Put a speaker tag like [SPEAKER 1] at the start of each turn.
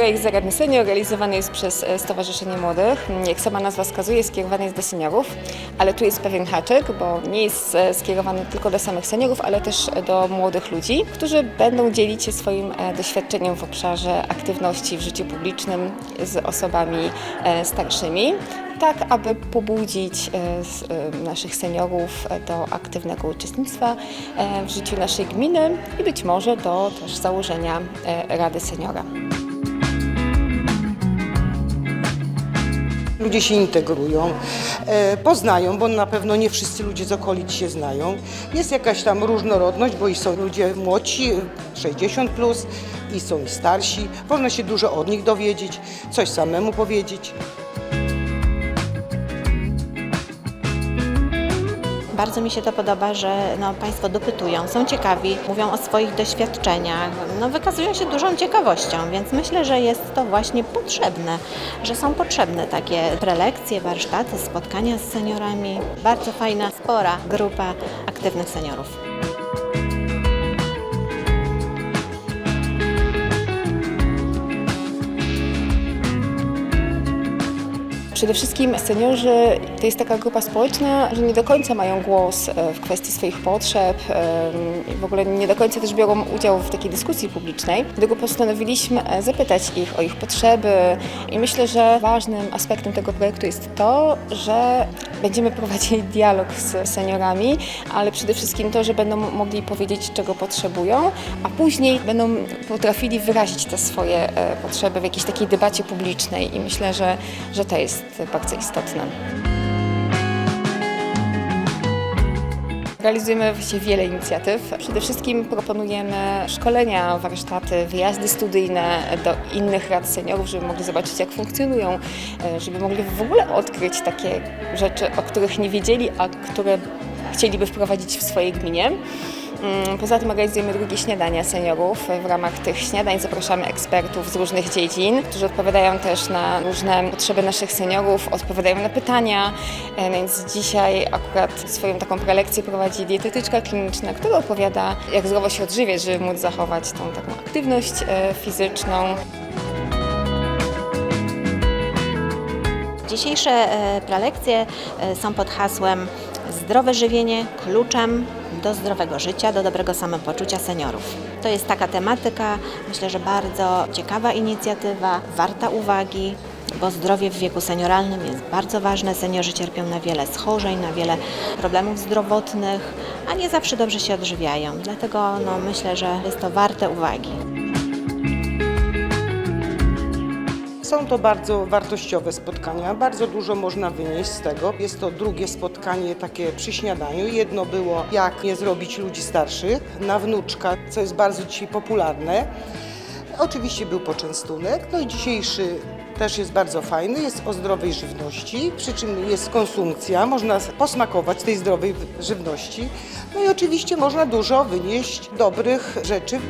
[SPEAKER 1] Projekt Zaradny Senior realizowany jest przez e, Stowarzyszenie Młodych. Jak sama nazwa wskazuje, skierowany jest do seniorów, ale tu jest pewien haczyk, bo nie jest e, skierowany tylko do samych seniorów, ale też do młodych ludzi, którzy będą dzielić się swoim e, doświadczeniem w obszarze aktywności w życiu publicznym z osobami starszymi tak aby pobudzić naszych seniorów do aktywnego uczestnictwa w życiu naszej gminy i być może do też założenia Rady Seniora.
[SPEAKER 2] Ludzie się integrują, e, poznają, bo na pewno nie wszyscy ludzie z okolic się znają. Jest jakaś tam różnorodność, bo i są ludzie młodsi, 60 plus, i są i starsi. Można się dużo od nich dowiedzieć, coś samemu powiedzieć.
[SPEAKER 3] Bardzo mi się to podoba, że no, Państwo dopytują, są ciekawi, mówią o swoich doświadczeniach, no, wykazują się dużą ciekawością, więc myślę, że jest to właśnie potrzebne, że są potrzebne takie prelekcje, warsztaty, spotkania z seniorami. Bardzo fajna, spora grupa aktywnych seniorów.
[SPEAKER 1] Przede wszystkim seniorzy to jest taka grupa społeczna, że nie do końca mają głos e, w kwestii swoich potrzeb w ogóle nie do końca też biorą udział w takiej dyskusji publicznej. Dlatego postanowiliśmy e, zapytać ich o ich potrzeby i myślę, że ważnym aspektem tego projektu jest to, że będziemy prowadzili dialog z seniorami, ale przede wszystkim to, że będą mogli powiedzieć, czego potrzebują, a później będą potrafili wyrazić te swoje e, potrzeby w jakiejś takiej debacie publicznej i myślę, że, że to jest bardzo istotne. Realizujemy właściwie wiele inicjatyw. Przede wszystkim proponujemy szkolenia, warsztaty, wyjazdy studyjne do innych rad seniorów, żeby mogli zobaczyć, jak funkcjonują, e, żeby mogli w ogóle odkryć takie rzeczy, o których nie wiedzieli, a które chcieliby wprowadzić w swojej gminie. Mm, Poza tym organizujemy drugie śniadania seniorów. W ramach tych śniadań zapraszamy ekspertów z różnych dziedzin, którzy odpowiadają też na różne potrzeby naszych seniorów, odpowiadają na pytania. E, Więc dzisiaj akurat swoją taką prelekcję prowadzi dietetyczka kliniczna, która opowiada, jak zdrowo się odżywiać, żeby móc zachować tą taką aktywność e, fizyczną.
[SPEAKER 3] Dzisiejsze e, prelekcje są pod hasłem Zdrowe żywienie kluczem do zdrowego życia, do dobrego samopoczucia seniorów. To jest taka tematyka, myślę, że bardzo ciekawa inicjatywa, warta uwagi, bo zdrowie w wieku senioralnym jest bardzo ważne. Seniorzy cierpią na wiele schorzeń, na wiele problemów zdrowotnych, a nie zawsze dobrze się odżywiają. Dlatego no, myślę, że jest to warte uwagi.
[SPEAKER 2] Są to bardzo wartościowe spotkania, bardzo dużo można wynieść z tego. Jest to drugie spotkanie takie przy śniadaniu. Jedno było jak nie zrobić ludzi starszych na wnuczka, co jest bardzo dzisiaj popularne. Oczywiście był poczęstunek, no i dzisiejszy też jest bardzo fajny, jest o zdrowej żywności, przy czym jest konsumpcja, można posmakować tej zdrowej żywności. No i oczywiście można dużo wynieść dobrych rzeczy.